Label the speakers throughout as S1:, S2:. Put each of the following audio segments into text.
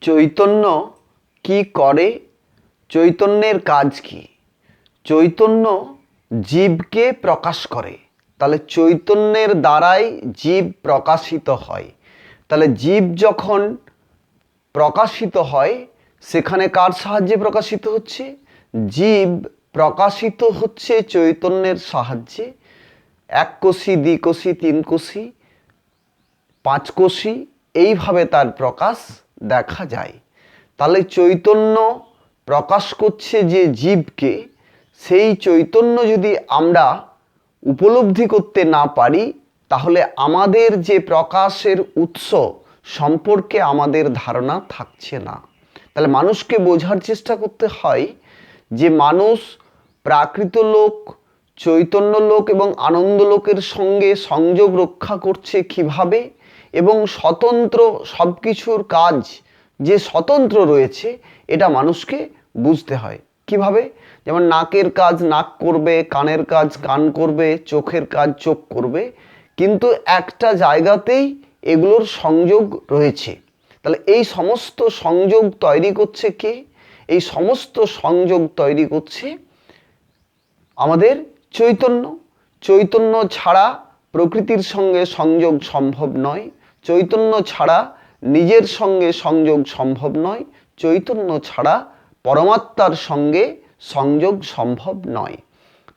S1: চৈতন্য কি করে? চৈতন্যের কাজ কি? চৈতন্য জীবকে প্রকাশ করে। তাহলে চৈতন্যের দ্বারাই জীব প্রকাশিত হয়। তাহলে জীব যখন প্রকাশিত হয়, সেখানে কার সাহায্যে প্রকাশিত হচ্ছে? জীব প্রকাশিত হচ্ছে চৈতন্যের সাহায্যে। এক কোষী দ্বিকোষী তিন কোষি, পাঁচ কোষি, এইভাবে তার প্রকাশ দেখা যায়। তাহলে চৈতন্য প্রকাশ করছে যে জীবকে, সেই চৈতন্য যদি আমরা উপলব্ধি করতে না পারি, তাহলে আমাদের যে প্রকাশের উৎস সম্পর্কে আমাদের ধারণা থাকছে না। তাহলে মানুষকে বোঝার চেষ্টা করতে হয় যে মানুষ প্রাকৃত লোক, চৈতন্য লোক এবং আনন্দ লোকের সঙ্গে সংযোগ রক্ষা করছে কীভাবে? এবং স্বতন্ত্র সব কিছুর কাজ যে স্বতন্ত্র রয়েছে, এটা মানুষকে বুঝতে হয়। কীভাবে? যেমন নাকের কাজ নাক করবে, কানের কাজ কান করবে, চোখের কাজ চোখ করবে, কিন্তু একটা জায়গাতেই এগুলোর সংযোগ রয়েছে। তাহলে এই সমস্ত সংযোগ তৈরি করছে কে? এই সমস্ত সংযোগ তৈরি করছে আমাদের চৈতন্য। চৈতন্য ছাড়া প্রকৃতির সঙ্গে সংযোগ সম্ভব নয়। চৈতন্য ছাড়া নিজের সঙ্গে সংযোগ সম্ভব নয়। চৈতন্য ছাড়া পরমাত্মার সঙ্গে সংযোগ সম্ভব নয়।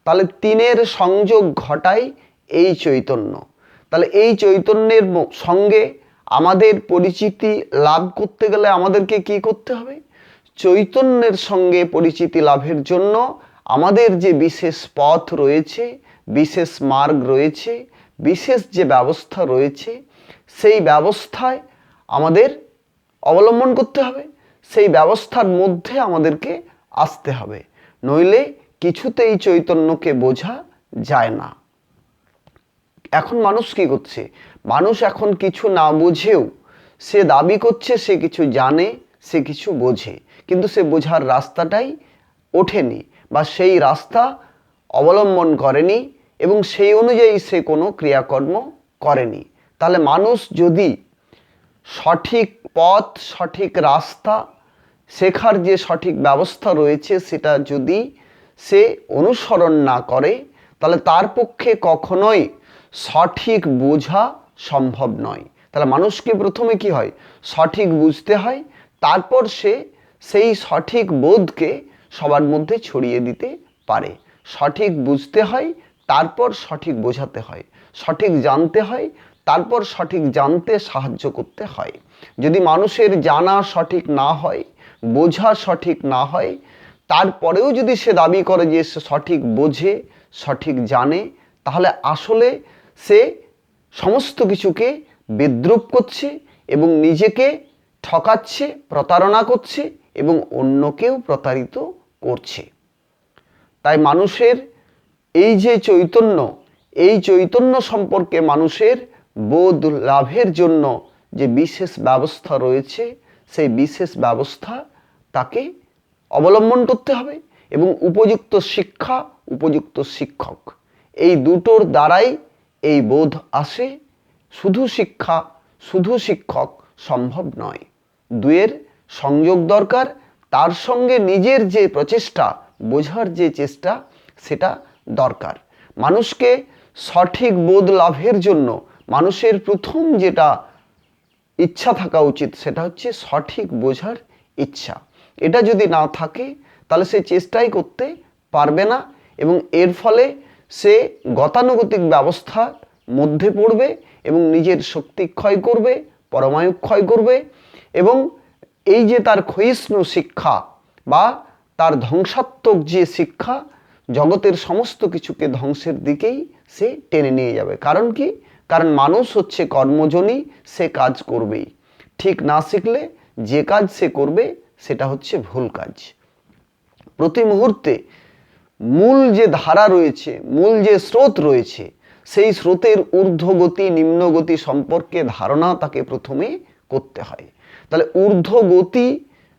S1: তাহলে তিনের সংযোগ ঘটায় এই চৈতন্য। তাহলে এই চৈতন্যের সঙ্গে আমাদের পরিচিতি লাভ করতে গেলে আমাদেরকে কি করতে হবে? চৈতন্যের সঙ্গে পরিচিতি লাভের জন্য আমাদের যে বিশেষ পথ রয়েছে, বিশেষ মার্গ রয়েছে, বিশেষ যে ব্যবস্থা রয়েছে সেই ব্যবস্থায় আমাদের অবলম্বন করতে হবে, সেই ব্যবস্থার মধ্যে আমাদেরকে আসতে হবে। নইলে কিছুতেই চৈতন্যকে বোঝা যায় না। এখন মানুষ কি করছে? মানুষ এখন কিছু না বুঝেও সে দাবি করছে, সে কিছু জানে, সে কিছু বোঝে। কিন্তু সে বোঝার রাস্তাটাই ওঠেনি বা সেই রাস্তা অবলম্বন করেনি এবং সেই অনুযায়ী সে কোনো ক্রিয়াকর্ম করেনি। তাহলে মানুষ যদি সঠিক পথ, সঠিক রাস্তা, শেখার যে সঠিক ব্যবস্থা রয়েছে সেটা যদি সে অনুসরণ না করে, তাহলে তার পক্ষে কখনোই সঠিক বোঝা সম্ভব নয়। তাহলে মানুষকে প্রথমে কি হয়? সঠিক বুঝতে হয়, তারপর সে সেই সঠিক বোধকে সবার মধ্যে ছড়িয়ে দিতে পারে। সঠিক বুঝতে হয়, তারপর সঠিক বোঝাতে হয়। সঠিক জানতে হয় তারপর সঠিক জানতে সাহায্য করতে হয়। যদি মানুষের জানা সঠিক না হয়, বোঝা সঠিক না হয়, তারপরেও যদি সে দাবি করে যে সে সঠিক বোঝে, সঠিক জানে, তাহলে আসলে সে সমস্ত কিছুকে বিদ্রুপ করছে এবং নিজেকে ঠকাচ্ছে, প্রতারণা করছে এবং অন্যকেও প্রতারিত করছে। তাই মানুষের এই যে চৈতন্য, এই চৈতন্য সম্পর্কে মানুষের বোধ লাভের জন্য যে বিশেষ ব্যবস্থা রয়েছে, সেই বিশেষ ব্যবস্থা তাকে অবলম্বন করতে হবে এবং উপযুক্ত শিক্ষা, উপযুক্ত শিক্ষক। এই দুটোর দ্বারাই এই বোধ আসে, শুধু শিক্ষা, শুধু শিক্ষক সম্ভব নয়। দুয়ের সংযোগ দরকার, তার সঙ্গে নিজের যে প্রচেষ্টা, বোঝার যে চেষ্টা, সেটা দরকার। মানুষকে সঠিক বোধ লাভের জন্য মানুষের প্রথম যেটা ইচ্ছা থাকা উচিত, সেটা হচ্ছে সঠিক বোঝার ইচ্ছা। এটা যদি না থাকে, তাহলে সে চেষ্টাই করতে পারবে না এবং এর ফলে সে গতানুগতিক ব্যবস্থার মধ্যে পড়বে এবং নিজের শক্তি ক্ষয় করবে, পরমায়ু ক্ষয় করবে এবং এই যে তার ক্ষয়িষ্ণু শিক্ষা বা তার ধ্বংসাত্মক যে শিক্ষা, জগতের সমস্ত কিছুকে ধ্বংসের দিকেই সে টেনে নিয়ে যাবে। কারণ কি? কারণ মানুষ হচ্ছে কর্মজনী সে কাজ করবেই। ঠিক না শিখলে যে কাজ সে করবে, সেটা হচ্ছে ভুল কাজ। প্রতি মুহূর্তে মূল যে ধারা রয়েছে, মূল যে স্রোত রয়েছে, সেই স্রোতের ঊর্ধ্বগতি, নিম্নগতি সম্পর্কে ধারণা তাকে প্রথমে করতে হয়। তাহলে ঊর্ধ্বগতি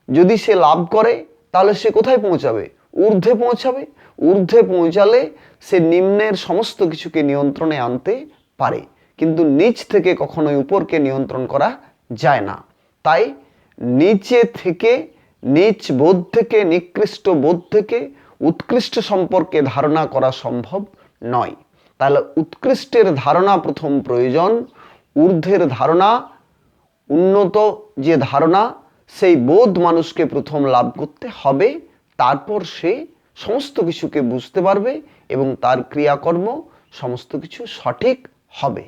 S1: যদি সে লাভ করে, তাহলে সে কোথায় পৌঁছাবে? ঊর্ধ্বে পৌঁছাবে। ঊর্ধ্বে পৌঁছালে সে নিম্নের সমস্ত কিছুকে নিয়ন্ত্রণে আনতে পারে। কিন্তু নিচ থেকে কখনোই উপরকে নিয়ন্ত্রণ করা যায় না। তাই নিচে থেকে, নিচ বোধ থেকে, নিকৃষ্ট বোধ থেকে উৎকৃষ্ট সম্পর্কে ধারণা করা সম্ভব নয়। তাহলে উৎকৃষ্টের ধারণা প্রথম প্রয়োজন, ঊর্ধ্বের ধারণা, উন্নত যে ধারণা, সেই বোধ মানুষকে প্রথম লাভ করতে হবে, তারপর সে সমস্ত কিছুকে বুঝতে পারবে এবং তার ক্রিয়াকর্ম সমস্ত কিছু সঠিক হবে।